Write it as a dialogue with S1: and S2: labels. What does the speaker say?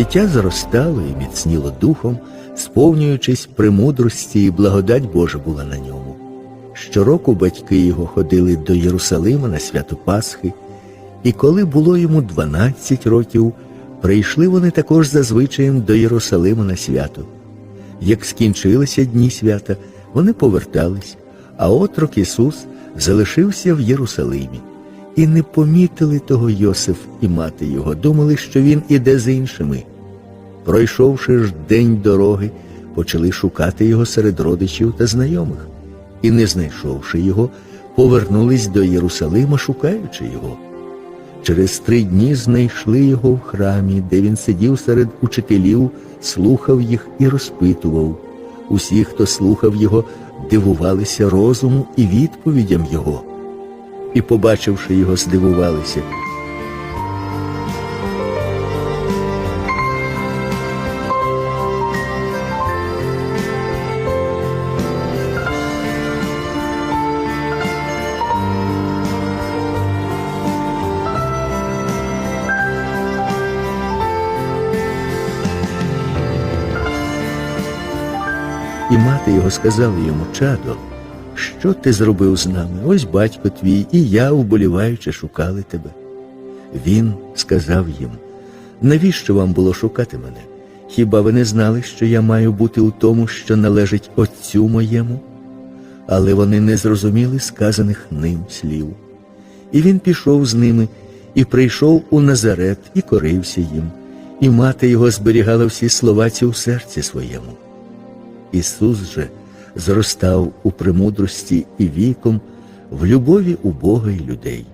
S1: Дитя зростало і міцніло духом, сповнюючись премудрості і благодать Божа була на ньому. Щороку батьки його ходили до Єрусалима на свято Пасхи, і коли було йому 12 років, прийшли вони також за звичаєм до Єрусалима на свято. Як скінчилися дні свята, вони повертались, а отрок Ісус залишився в Єрусалимі. І не помітили того Йосиф і мати його, думали, що він іде з іншими. Пройшовши ж день дороги, почали шукати його серед родичів та знайомих, і, не знайшовши його, повернулись до Єрусалима, шукаючи його. Через три дні знайшли його в храмі, де він сидів серед учителів, слухав їх і розпитував. Усі, хто слухав його, дивувалися розуму і відповідям його. І, побачивши його, здивувалися. І мати його сказала йому, чадо, що ти зробив з нами? Ось батько твій, і я, вболіваючи, шукали тебе. Він сказав їм, навіщо вам було шукати мене? Хіба ви не знали, що я маю бути у тому, що належить Отцю моєму? Але вони не зрозуміли сказаних ним слів. І він пішов з ними, і прийшов у Назарет, і корився їм, і мати його зберігала всі слова ці у серці своєму. Ісус же зростав у премудрості і віком, в любові у Бога й людей.